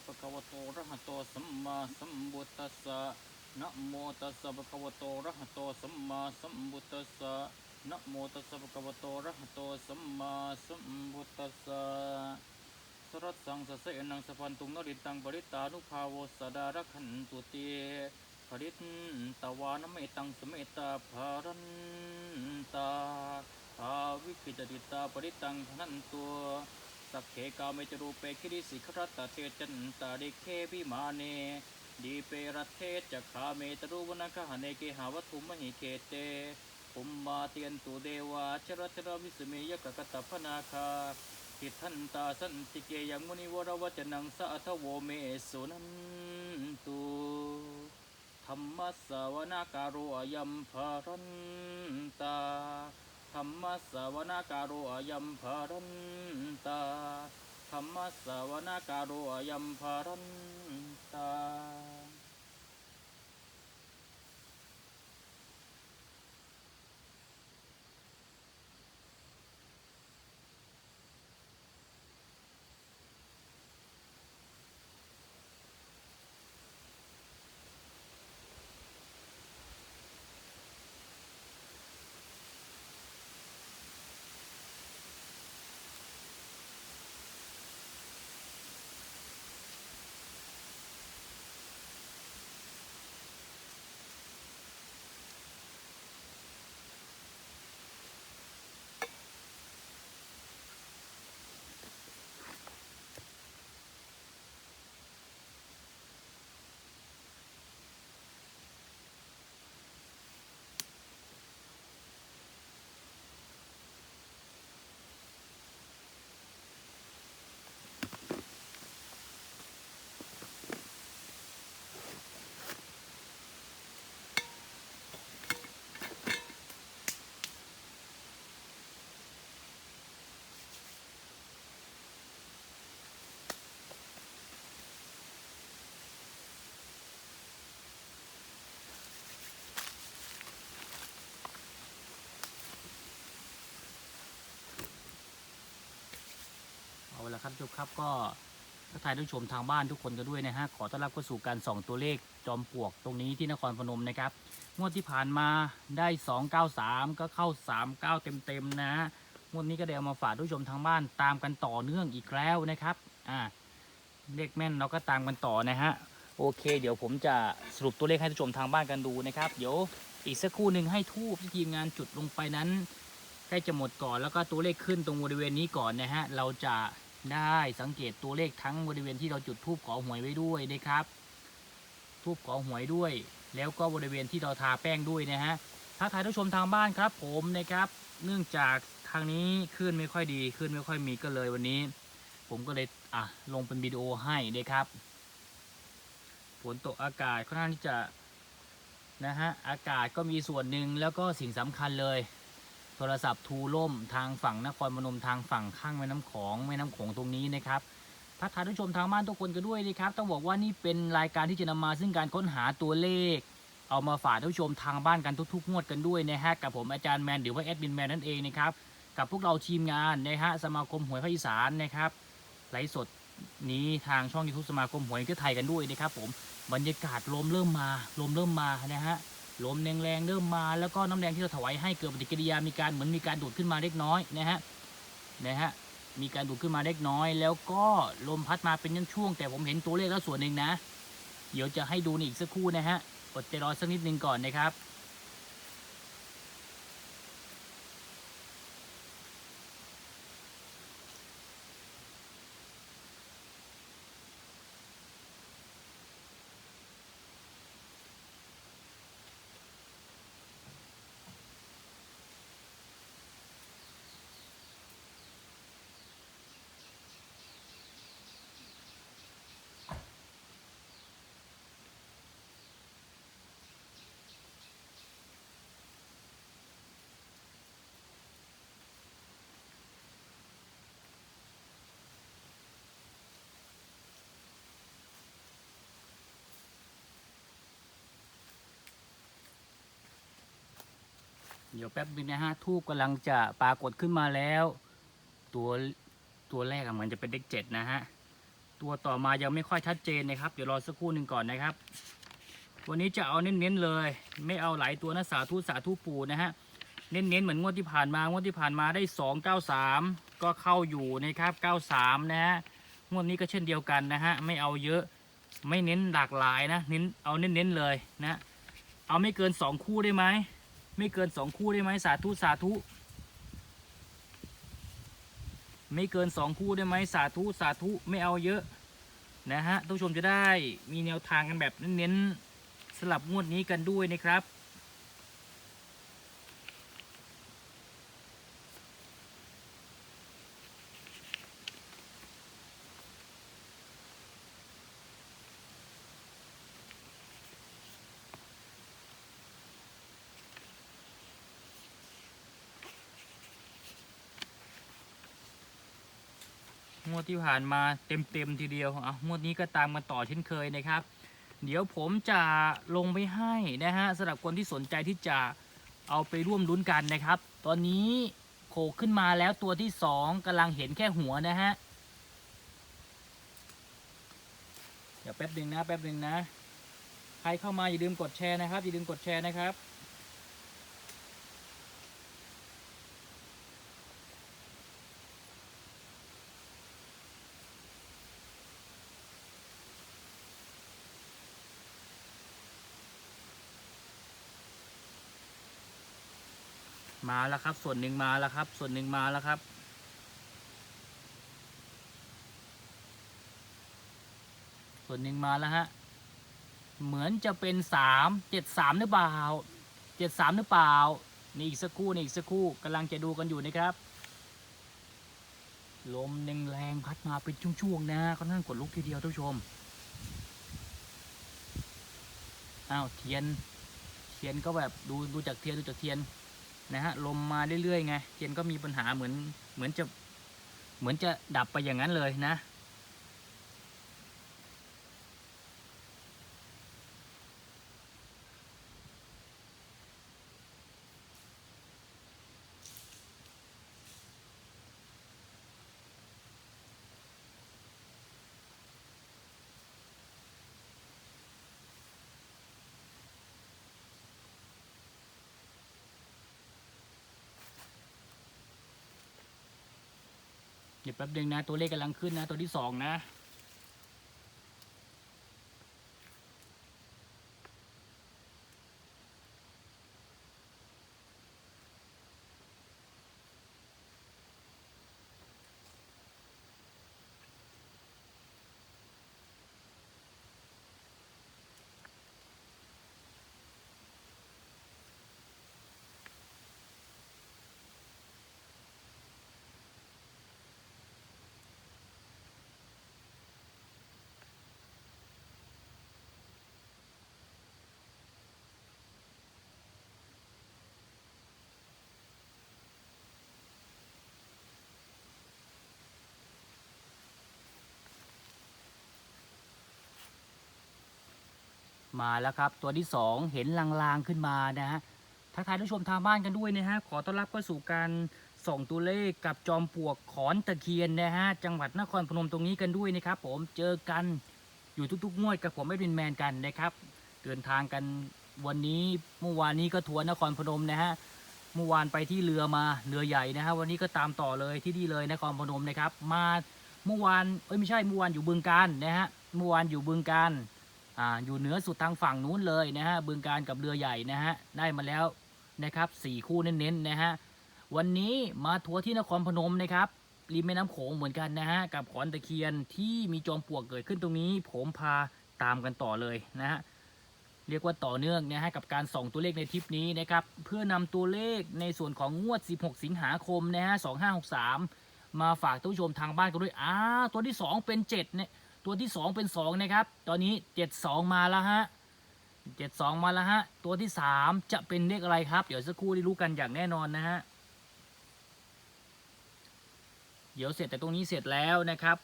นะโมตัสสะภะคะวะโตอะระหะโตสัมมาสัมพุทธัสสะนะโมตัสสะภะคะวะโตอะระหะโตสัมมาสัมพุทธัสสะนะโมตัสสะภะคะวะโตอะระหะโตสัมมาสัมพุทธัสสะสรัสสังสะเสนังสะพันตุงนริตังปริตานุภาโวสดาระขันตุเตปริตตวานเมตังสเมตตาภารันตาภาวิกิจติตาปริตังพนันตัว สักเคกาเมจรูเปคิริสิขรัตเทจันตาริเควิมาเนดีเปรัตเทจักขาเมตรูวนาคหเนเกหาวัตถุมหิเคเตปุมมาเตียนตุเดวาชรชรวิสเมยกกตพนาคาทิทันตาสันติเกยังมุนิวรวัจนังสะทโวเมสุนันตุธรรมสสาวนาการุอยัมภารันตา ธรรมสสวนาการุอยัมภารันตาธรรมสสวนาการุอยัมภารันตา เอาละครับกครับก็ทักทายท่านผู้ชมทางบ้านทุกคนกันด้วยนะฮะขอต้อนรับเข้าสู่การส่องตัวเลขจอมปลวกตรงนี้ที่นครพนมนะครับงวดที่ผ่านมาได้ 293 ก็เข้า 39 เต็มๆนะฮะงวดนี้ก็ได้เอามาฝากท่านผู้ชมทางบ้านตามกันต่อเนื่องอีกแล้วนะครับอ่าเลขแม่นเราก็ตามกันต่อนะฮะโอเค เดี๋ยวผมจะสรุปตัวเลขให้ท่านผู้ชมทางบ้านกันดูนะครับเดี๋ยวอีกสักครู่หนึ่งให้ทูบที่ทีมงานจุดลงไปนั้นใกล้จะหมดก่อนแล้วก็ตัวเลขขึ้นตรงบริเวณนี้ก่อนนะฮะเราจะ ได้สังเกตตัวเลขทั้งบริเวณที่เราจุดทูบขอหวยไว้ด้วยนะครับ ทูบขอหวยด้วย แล้วก็บริเวณที่เราทาแป้งด้วยนะฮะถ้าถ่ายท่านผู้ชมทางบ้านครับผมนะครับ เนื่องจากทางนี้ขึ้นไม่ค่อยดีขึ้นไม่ค่อยมีก็เลยวันนี้ ผมก็เลยอะลงเป็นวิดีโอให้นะครับฝนตกอากาศค่อนข้างที่จะนะฮะอากาศก็มีส่วนหนึ่งแล้วก็สิ่งสำคัญเลย โทรศัพท์ทูล่มทางฝั่งนครพนมทางฝั่งข้างแม่น้ำของแม่น้ำโขงตรงนี้นะครับทักทายท่านผู้ชมทางบ้านทุกคนกันด้วยนะครับ ต้องบอกว่านี่เป็นรายการที่จะนำมาซึ่งการค้นหาตัวเลข เอามาฝากท่านผู้ชมทางบ้านกันทุกๆงวดกันด้วยนะฮะกับผมอาจารย์แมนหรือว่าแอดมินแมนนั่นเองนะครับกับพวกเราทีมงานนะฮะสมาคมหวยภาคอีสานนะครับไลฟ์สดนี้ทางช่องยูทูบสมาคมหวยประเทศไทยกันด้วยนะครับผมบรรยากาศลมเริ่มมาลมเริ่มมานะฮะ ลมแรงๆเริ่มมาแล้วก็น้ำแดงที่เราถวายให้เกิดปฏิกิริยามีการเหมือนมีการดูดขึ้นมาเล็กน้อยนะฮะนะฮะมีการดูดขึ้นมาเล็กน้อย แล้วก็ลมพัดมาเป็นช่วงแต่ผมเห็นตัวเลขแล้วส่วนหนึ่งนะ เดี๋ยวจะให้ดูนอีกสักครู่นะฮะอดใจรอสักนิดนึงก่อนนะครับ ดี๋ยวแป๊บนึงนะฮะทูบกำลังจะปรากฏขึ้นมาแล้ว ตัวตัวแรกอะเหมือนจะเป็นเลขเจ็ดนะฮะตัวต่อมายังไม่ค่อยชัดเจนนะครับ เดี๋ยวรอสักครู่หนึ่งก่อนนะครับ วันนี้จะเอาเน้นๆเลย ไม่เอาหลายตัวนะสาธุสาธุปูนะฮะเน้นๆเหมือนงวดที่ผ่านมางวดที่ผ่านมาได้ 293 ก็เข้าอยู่นะครับ93 นะฮะงวดนี้ก็เช่นเดียวกันนะฮะไม่เอาเยอะไม่เน้นหลากหลายนะเน้นเอาเน้นๆเลยนะเอาไม่เกิน 2 คู่ได้ไหม ไม่เกินสองคู่ได้ไหมสาธุสาธุ ไม่เกินสองคู่ได้ไหมสาธุสาธุไม่เอาเยอะนะฮะทุกผู้ชมจะได้มีแนวทางกันแบบเน้นๆสลับงวดนี้กันด้วยนะครับ วดที่ผ่านมาเต็มๆทีเดียวอะงวดนี้ก็ตามกันต่อเช่นเคยนะครับ เดี๋ยวผมจะลงไปให้นะฮะสำหรับคนที่สนใจที่จะเอาไปร่วมลุ้นกันนะครับ ตอนนี้โขกขึ้นมาแล้วตัวที่สองกำลังเห็นแค่หัวนะฮะเดี๋ยวแป๊บหนึ่งนะแป๊บหนึ่งนะ ใครเข้ามาอย่าลืมกดแชร์นะครับอย่าลืมกดแชร์นะครับ มาแล้วครับ ส่วนหนึ่งมาแล้วครับ ส่วนหนึ่งมาแล้วครับ ส่วนหนึ่งมาแล้วฮะเหมือนจะเป็นสามเจ็ดสามหรือเปล่าเจ็ดสามหรือเปล่านี่อีกสักครู่นี่อีกสักครู่กำลังจะดูกันอยู่นะครับลมแรงแรงพัดมาเป็นช่วงๆนะค่อนข้างกดลุกทีเดียวท่านผู้ชมอ้าวเทียน เทียนก็แบบดูดูจากเทียนดูจากเทียน นะฮะลมมาเรื่อยๆไงเทียนก็มีปัญหาเหมือนเหมือนจะเหมือนจะดับไปอย่างนั้นเลยนะ แป๊บนึงนะ ตัวเลขกำลังขึ้นนะ ตัวที่สองนะ มาแล้วครับ ตัวที่สองเห็นลางๆขึ้นมานะฮะทักทายท่านผู้ชมทางบ้านกันด้วยนะฮะขอต้อนรับเข้าสู่การส่องตัวเลขกับจอมปลวกขอนตะเคียนนะฮะจังหวัดนครพนมตรงนี้กันด้วยนะครับ ผมเจอกันอยู่ทุกๆงวดกับผมไม่เป็นแมนกันนะครับเดินทางกันวันนี้เมื่อวานนี้ก็ทัวร์นครพนมนะฮะเมื่อวานไปที่เรือมาเรือใหญ่นะฮะวันนี้ก็ตามต่อเลยที่นี่เลยนครพนมนะครับ มาเมื่อวานเอ้ยไม่ใช่เมื่อวานอยู่บึงการนะฮะเมื่อวานอยู่บึงการ อ่าอยู่เหนือสุดทางฝั่งนู้นเลยนะฮะบึงการกับเรือใหญ่นะฮะได้มาแล้วนะครับสี่คู่เน้นๆนะฮะวันนี้มาทัวร์ที่นครพนมนะครับริมแม่น้ำโขงเหมือนกันนะฮะกับขอนตะเคียนที่มีจอมปลวกเกิดขึ้นตรงนี้ ผมพาตามกันต่อเลยนะฮะเรียกว่าต่อเนื่องนะฮะกับการส่องตัวเลขในทริปนี้นะครับเพื่อนำตัวเลขในส่วนของงวด 16 สิงหาคมนะฮะ2563 มาฝากท่านผู้ชมทางบ้านกันด้วยอ้าตัวที่ 2 เป็น7เนี่ย ตัวที่สองเป็นสองนะครับ ตอนนี้เจ็ดสองมาแล้วฮะเจ็ดสองมาแล้วฮะ ตัวที่สามจะเป็นเลขอะไรครับ เดี๋ยวสักครู่ได้รู้กันอย่างแน่นอนนะฮะ เดี๋ยวเสร็จแต่ตรงนี้เสร็จแล้วนะครับ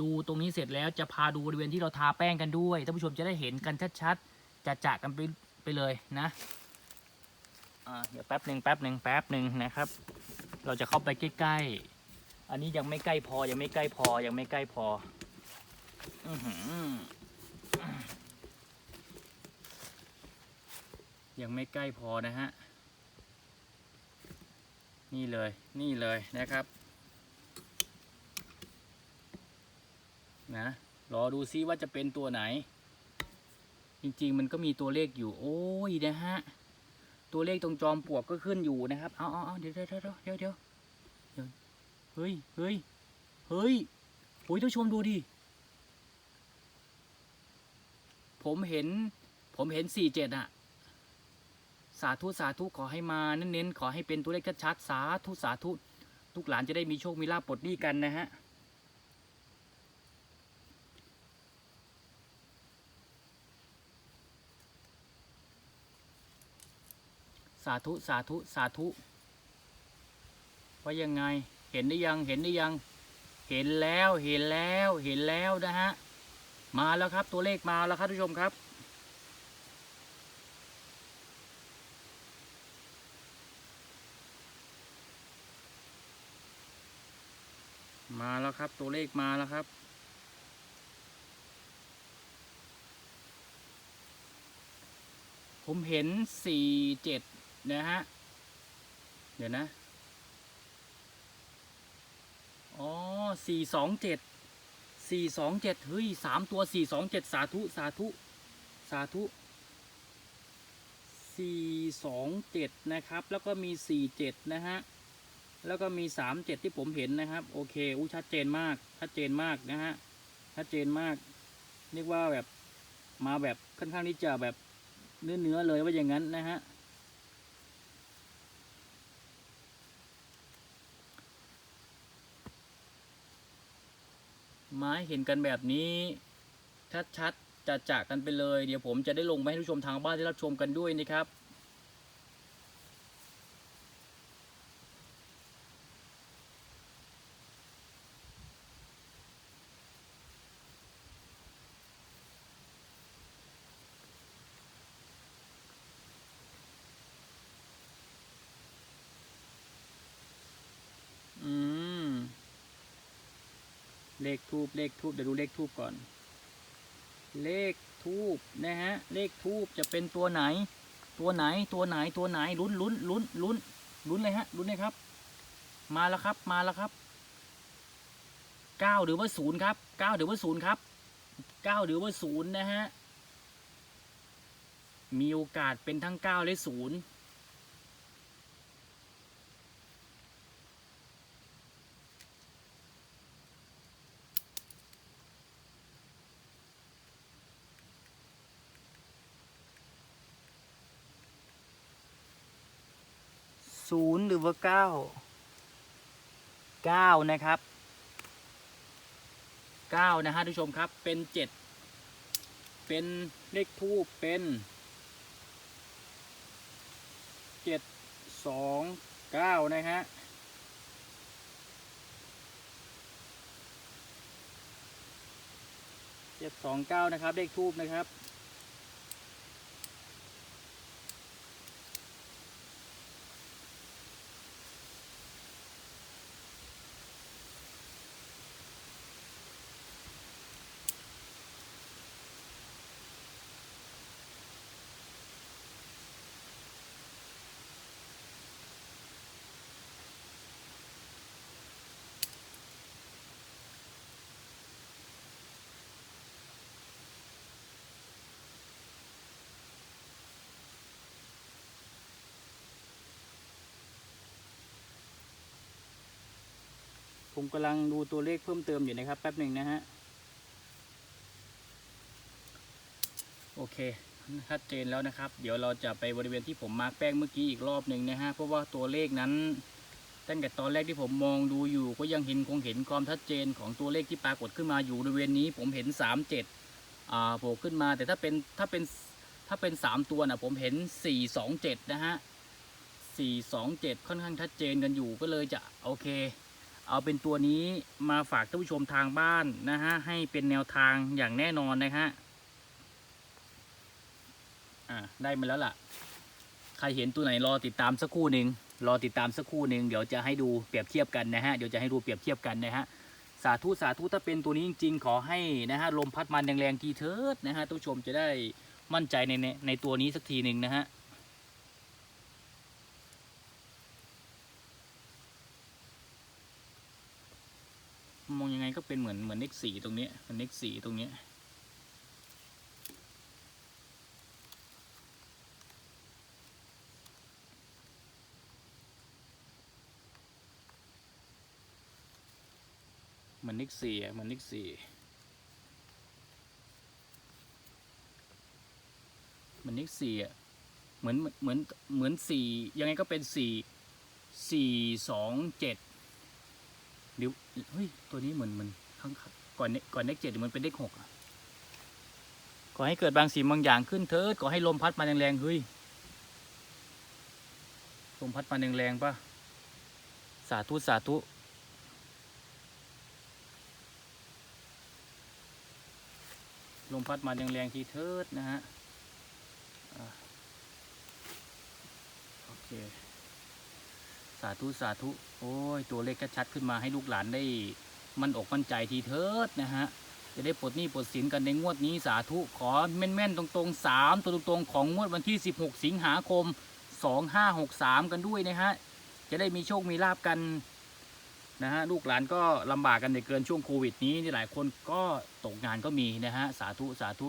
ดูตรงนี้เสร็จแล้วจะพาดูบริเวณที่เราทาแป้งกันด้วยท่านผู้ชมจะได้เห็นกันชัดๆจะจะกันไปไปเลยนะเดี๋ยวแป๊บหนึ่งแป๊บหนึ่งแป๊บหนึ่งนะครับ เราจะเข้าไปใกล้ๆ อันนี้ยังไม่ใกล้พอยังไม่ใกล้พอยังไม่ใกล้พอ ยังไม่ใกล้พอนะฮะ นี่เลย นี่เลยนะครับ นะ รอดูซิว่าจะเป็นตัวไหน จริงๆ มันก็มีตัวเลขอยู่ โอ้ยนะฮะ ตัวเลขตรงจอมปลวกก็ขึ้นอยู่นะครับ เอาเอาเอาเดี๋ยวเดี๋ยวเดี๋ยวเดี๋ยวเดี๋ยเฮ้ยเฮ้ยเฮ้ยโอ้ยท่านผู้ชมดูดิ ผมเห็น ผมเห็นสี่เจ็ดอะสาธุสาธุขอให้มาเน้นๆขอให้เป็นตัวเลขชัดๆสาธุสาธุทุกหลานจะได้มีโชคมีลาภปลดหนี้กันนะฮะสาธุสาธุสาธุว่ายังไงเห็นได้ยังเห็นได้ยัง เห็นแล้วเห็นแล้วเห็นแล้วนะฮะ มาแล้วครับ ตัวเลขมาแล้วครับทุกผู้ชมครับ มาแล้วครับ ตัวเลขมาแล้วครับผมเห็นสี่เจ็ดนะฮะ เดี๋ยวนะ อ๋อสี่สองเจ็ด สี่สองเจ็ดเฮ้ยสามตัวสี่สองเจ็ดสาธุสาธุสาธุสี่สองเจ็ดนะครับ แล้วก็มีสี่เจ็ดนะฮะแล้วก็มีสามเจ็ดที่ผมเห็นนะครับ โอเคอู้ชัดเจนมากชัดเจนมากนะฮะชัดเจนมากเรียกว่าแบบมาแบบค่อนข้างที่จะแบบเนื้อเนื้อๆเลยว่าอย่างนั้นนะฮะ ไม้เห็นกันแบบนี้ ชัดๆจะจากกันไปเลย เดี๋ยวผมจะได้ลงไปให้ผู้ชมทางบ้านได้รับชมกันด้วยนะครับ เลขทูบเลขทูบเดี๋ยวดูเลขทูบก่อน เลขทูบนะฮะ เลขทูบจะเป็นตัวไหน ตัวไหนตัวไหนตัวไหนลุ้นลุ้นลุ้นลุ้นลุ้นเลยฮะลุ้นเลยครับ มาแล้วครับมาแล้วครับเก้าหรือว่าศูนย์ครับเก้าหรือว่าศูนย์ครับเก้าหรือว่าศูนย์นะฮะมีโอกาสเป็นทั้งเก้าและศูนย์ ศูนย์หรือว่าเก้าเก้านะครับเก้านะฮะทุกชมครับเป็นเจ็ดเป็นเลขทูปเป็นเจ็ดสองเก้านะฮะเจ็ดสองเก้านะครับเลขทูปนะครับ ผมกำลังดูตัวเลขเพิ่มเติมอยู่นะครับ แป๊บหนึ่งนะฮะ โอเคชัดเจนแล้วนะครับ เดี๋ยวเราจะไปบริเวณที่ผมมาร์กแป้งเมื่อกี้อีกรอบหนึ่งนะฮะ เพราะว่าตัวเลขนั้นตั้งแต่ตอนแรกที่ผมมองดูอยู่ ก็ยังเห็นคงเห็นความชัดเจนของตัวเลขที่ปรากฏขึ้นมาอยู่บริเวณนี้ ผมเห็นสามเจ็ดอ่าโผล่ขึ้นมา แต่ถ้าเป็นถ้าเป็นถ้าเป็นสามตัวนะผมเห็นสี่สองเจ็ดนะฮะสี่สองเจ็ดค่อนข้างชัดเจนกันอยู่ก็เลยจะโอเค เอาเป็นตัวนี้มาฝากท่านผู้ชมทางบ้านนะฮะให้เป็นแนวทางอย่างแน่นอนนะฮะอ่าได้มาแล้วล่ะ ใครเห็นตัวไหนรอติดตามสักครู่หนึ่งรอติดตามสักครู่หนึ่งเดี๋ยวจะให้ดูเปรียบเทียบกันนะฮะเดี๋ยวจะให้ดูเปรียบเทียบกันนะฮะสาธุสาธุถ้าเป็นตัวนี้จริง ๆ ขอให้นะฮะลมพัดมาแรงๆทีเถิดนะฮะทุกผู้ชมจะได้มั่นใจในในในตัวนี้สักทีหนึ่งนะฮะมองยังไง ก็เป็นเหมือนเหมือนเลขสี่ตรงนี้เหมือนเลขสี่ตรงนี้เหมือนเลขสี่อะเหมือนเลขสี่เหมือนเลขสี่อะเหมือนเหมือนเหมือนสี่ยังไงก็เป็นสี่สี่สองเจ็ด เฮ้ยตัวนี้เหมือนเหมือนข้างก่อนก่อนเลขเจ็ดหมือนเป็นเลขหกอะก่อให้เกิดบางสิ่งบางอย่างขึ้นเถิดก่อให้ลมพัดมาแรงๆเฮ้ยลมพัดมาแรงๆป่ะสาธุสาธุลมพัดมาแรงๆทีเทิดนะฮะโอเคาธุสาธุ โอ้ย ตัวเลขชัดขึ้นมาให้ลูกหลานได้มันอกมั่นใจทีเทิดนะฮะ จะได้ปลดหนี้ปลดสินกันในงวดนี้สาธุ ขอแม่นๆ ตรงๆสามตัวตรงๆ ของงวดวันที่ 16 สิงหาคม 2563 กันด้วยนะฮะ จะได้มีโชคมีลาบกันนะฮะลูกหลานก็ลำบากกันในเกินช่วงโควิดนี้นี่หลายคนก็ตกงานก็มีนะฮะสาธุสาธุ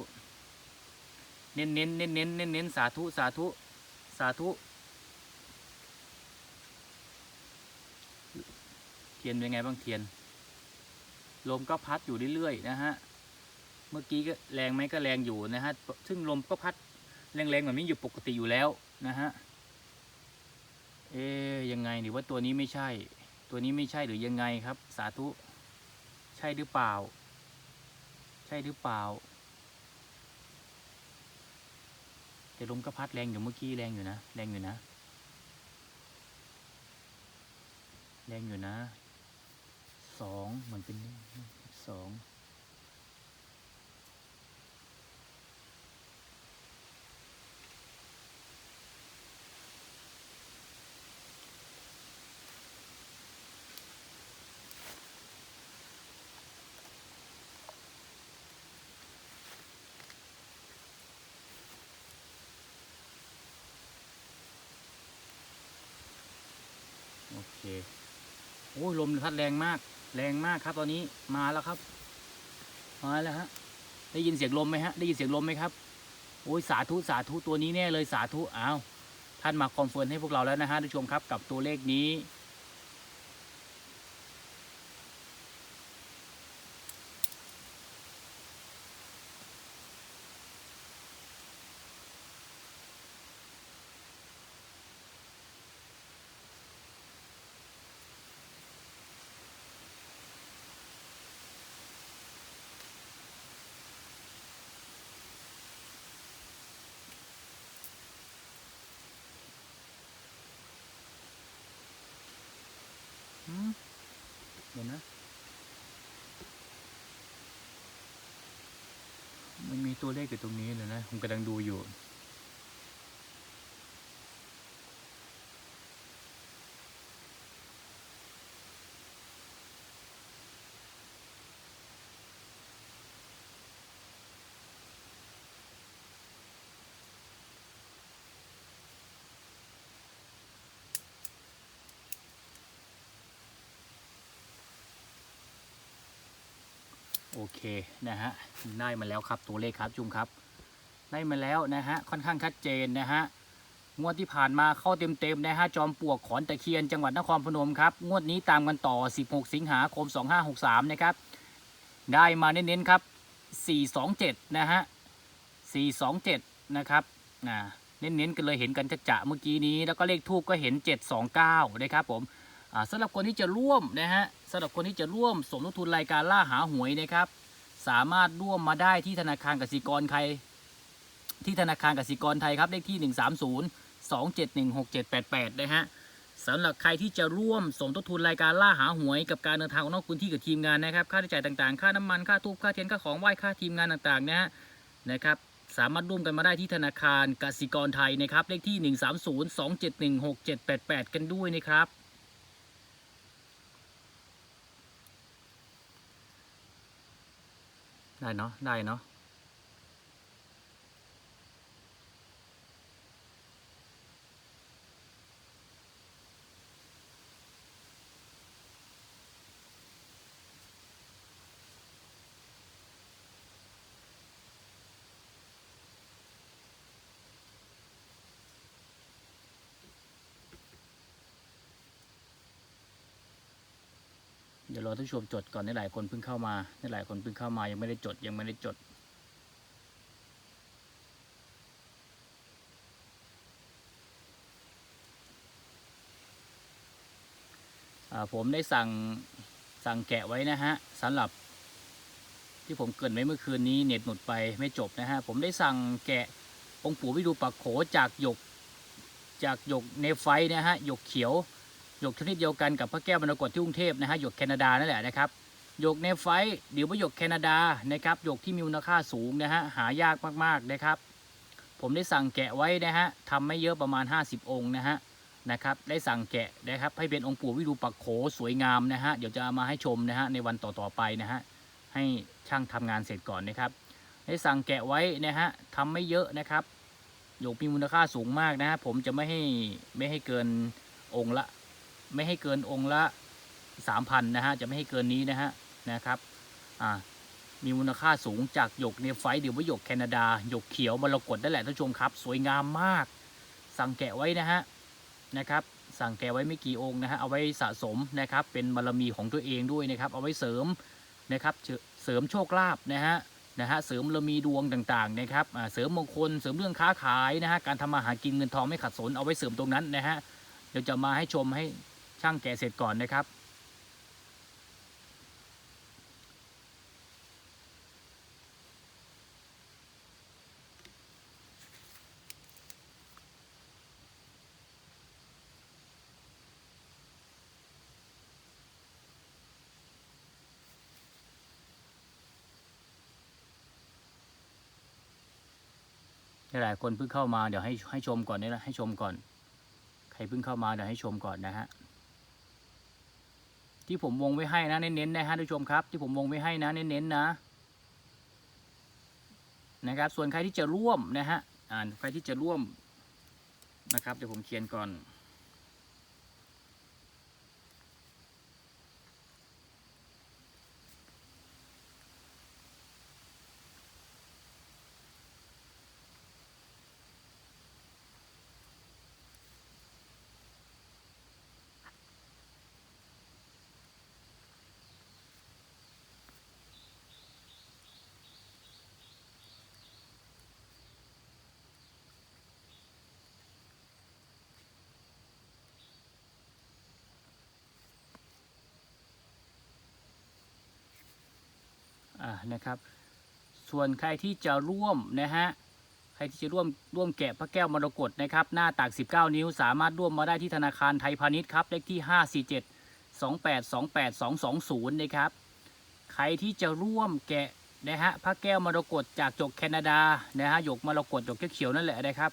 เน้นเน้นเน้นเน้นเน้นเน้นสาธุสาธุสาธุ ทียนเป็นไงบ้างเทียน ลมก็พัดอยู่เรื่อยๆนะฮะ เมื่อกี้ก็แรงไหมก็แรงอยู่นะฮะ ซึ่งลมก็พัดแรงๆแบบนี้อยู่ปกติอยู่แล้วนะฮะ เอ๊ยยังไงหรือว่าตัวนี้ไม่ใช่ ตัวนี้ไม่ใช่หรือยังไงครับ สาธุ ใช่หรือเปล่า ใช่หรือเปล่า แต่ลมก็พัดแรงอยู่เมื่อกี้แรงอยู่นะ แรงอยู่นะแรงอยู่นะ สองเหมือนเป็นสองโอเค โอ้ยลมพัดแรงมาก แรงมากครับตอนนี้มาแล้วครับ มาแล้วฮะ ได้ยินเสียงลมไหมฮะ ได้ยินเสียงลมไหมครับ โอ้ยสาธุสาธุตัวนี้แน่เลยสาธุอ้าวท่านมาคอนเฟิร์มให้พวกเราแล้วนะฮะทุกชมครับ กับตัวเลขนี้ เดี๋ยวนะ มันมีตัวเลขอยู่ตรงนี้เลยนะ ผมกำลังดูอยู่ โอเคนะฮะได้มาแล้วครับตัวเลขครับจุงครับ ได้มาแล้วนะฮะค่อนข้างชัดเจนนะฮะงวดที่ผ่านมาเข้าเต็มๆนะฮะจอมปลวกขอนตะเคียนจังหวัดนครพนมครับงวดนี้ตามกันต่อ 16 สิงหาคม 2563 นะครับ ได้มาเน้นๆครับ 427 นะฮะ 427 นะครับนะเน้นๆกันเลยเห็นกันจะๆเมื่อกี้นี้ แล้วก็เลขทูบก็เห็น 729 นะครับผม สำหรับคนที่จะร่วมนะฮะสำหรับคนที่จะร่วมสมทบทุนรายการล่าหาหวยนะครับ สามารถร่วมมาได้ที่ธนาคารกสิกรไทยที่ธนาคารกสิกรไทยครับเลขที่ 130 271 6788 นะฮะสำหรับใครที่จะร่วมสมทบทุนรายการล่าหาหวยกับการเดินทางออกนอกพื้นที่กับทีมงานนะครับ ค่าใช้จ่ายต่างๆ ค่าน้ำมัน ค่าทูบค่าเทียน ค่าของไหว้ ค่าทีมงานต่างๆ นะฮะ นะครับ สามารถร่วมกันมาได้ที่ธนาคารกสิกรไทยนะครับ เลขที่ 130 271 6788 กันด้วยนะครับ ได้เนาะได้เนาะ รอท่านผู้ชมจดก่อนนี่หลายคนเพิ่งเข้ามานี่หลายคนเพิ่งเข้ามายังไม่ได้จดยังไม่ได้จดผมได้สั่งสั่งแกะไว้นะฮะสำหรับ ที่ผมเกินไว้เมื่อคืนนี้เน็ตหมดไปไม่จบนะฮะผมได้สั่งแกะองค์ปู่วิดูปักโขจากหยกจากหยกเนฟไฟนะฮะหยกเขียว หยกชนิดเดียวกันกับพระแก้วมรกตที่กรุงเทพนะฮะหยกแคนาดานั่นแหละนะครับหยกเนฟไฟท์หรือว่าหยกแคนาดานะครับหยกที่มีมูลค่าสูงนะฮะหายากมากๆนะครับ ผมได้สั่งแกะไว้นะฮะทำไม่เยอะประมาณ 50 องค์นะฮะนะครับได้สั่งแกะนะครับให้เป็นองค์ปู่วิรูปักโขสวยงามนะฮะเดี๋ยวจะเอามาให้ชมนะฮะในวันต่อๆไปนะฮะให้ช่างทำงานเสร็จก่อนนะครับ ได้สั่งแกะไว้นะฮะทำไม่เยอะนะครับหยกมีมูลค่าสูงมากนะฮะผมจะไม่ให้ไม่ให้เกินองค์ละ ไม่ให้เกินองค์ละสามพันนะฮะจะไม่ให้เกินนี้นะฮะนะครับอ่ามีมูลค่าสูงจากหยกเนฟไฟท์หรือว่าหยกแคนาดาหยกเขียวมรกตนั่นแหละท่านผู้ชมครับ สวยงามมาก สั่งแกะไว้นะฮะนะครับ สั่งแกะไว้ไม่กี่องค์นะฮะเอาไว้สะสมนะครับ เป็นบารมีของตัวเองด้วยนะครับ เอาไว้เสริมนะครับเสริมโชคลาภนะฮะนะฮะเสริมบารมีดวงต่างๆนะครับเสริมมงคลเสริมเรื่องค้าขายนะฮะการทำมาหากินเงินทองไม่ขัดสนเอาไว้เสริมตรงนั้นนะฮะเดี๋ยวจะมาให้ชมให้ ช่างแกะเสร็จก่อนนะครับ หลายคนเพิ่งเข้ามาเดี๋ยวให้ให้ชมก่อนนี่นะให้ชมก่อน ใครเพิ่งเข้ามาเดี๋ยวให้ชมก่อนนะฮะ ที่ผมวงไว้ให้นะเน้นๆนะฮะทุกชมครับ ที่ผมวงไว้ให้นะเน้นๆนะนะครับ ส่วนใครที่จะร่วมนะฮะอ่าใครที่จะร่วมนะครับเดี๋ยวผมเขียนก่อน นะครับ ส่วนใครที่จะร่วมนะฮะใครที่จะร่วมร่วมแกะพระแก้วมรกตนะครับ หน้าตัก19 นิ้ว สามารถร่วมมาได้ที่ธนาคารไทยพาณิชย์ครับเลขที่ 547 2828 220 นะครับ ใครที่จะร่วมแกะนะฮะพระแก้วมรกตจากจกแคนาดานะฮะหยกมรกตหยกเขียวนั่นแหละนะครับ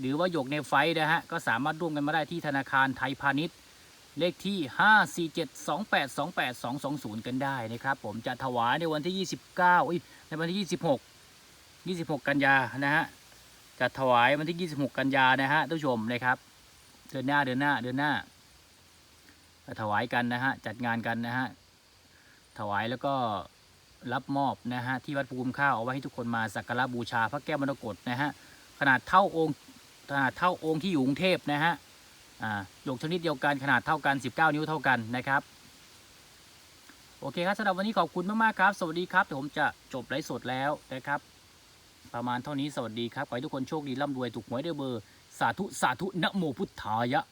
หรือว่าหยกในไฟนะฮะก็สามารถร่วมกันมาได้ที่ธนาคารไทยพาณิชย์ เลขที่ 5472828 220 กันได้นะครับผมจะถวายในวันที่ 29อุ้ยในวันที่ 26 26 กันยานะฮะจะถวายวันที่ 26 กันยานะฮะท่านผู้ชมนะครับ เดือนหน้าเดือนหน้าเดือนหน้าจะถวายกันนะฮะจัดงานกันนะฮะถวายแล้วก็รับมอบนะฮะที่วัดภูมิข้าวเอาไว้ให้ทุกคนมาสักการะบูชาพระแก้วมรกตนะฮะขนาดเท่าองค์ขนาดเท่าองค์ที่อยู่กรุงเทพนะฮะ หยกชนิดเดียวกันขนาดเท่ากัน 19 นิ้วเท่ากันนะครับ โอเคครับสำหรับวันนี้ขอบคุณมากๆครับ สวัสดีครับเดี๋ยวผมจะจบไลฟ์สดแล้วนะครับ ประมาณเท่านี้สวัสดีครับ ขอให้ทุกคนโชคดีร่ำรวยถูกหวยด้วยเบอร์ สาธุ สาธุนะโมพุทธายะ